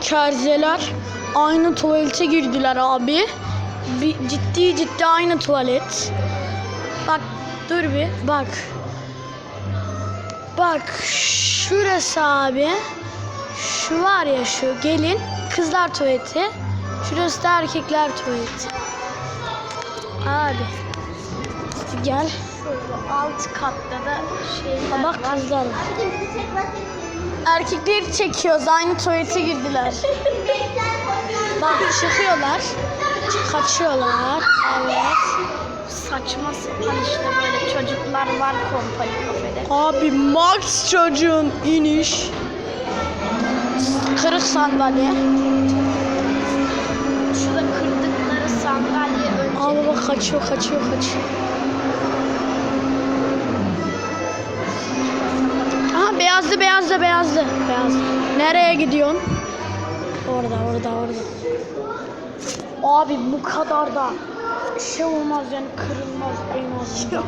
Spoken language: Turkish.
kerzeler aynı tuvalete girdiler abi. Bir, ciddi ciddi aynı tuvalet. Bak dur bir bak. Bak şurası abi. Şu var ya şu gelin kızlar tuvaleti. Şurası da erkekler tuvaleti. Abi. Gel. Şurada alt katta da şeyler Bak kızlar. var. Erkekleri çekiyoruz. Aynı tuvalete girdiler. Bak çıkıyorlar. Kaçıyorlar. Evet. Saçma sapan işte böyle çocuklar var kompani kafede. Abi Max çocuğun iniş. Kırık sandalye. Şurada kırdıkları sandalye önce Abi bak kaçıyor kaçıyor kaçıyor. Beyazlı beyazlı beyazlı. Beyazlı. Nereye gidiyorsun? Orada orada orada. Abi bu kadar da şey olmaz yani kırılmaz en azından.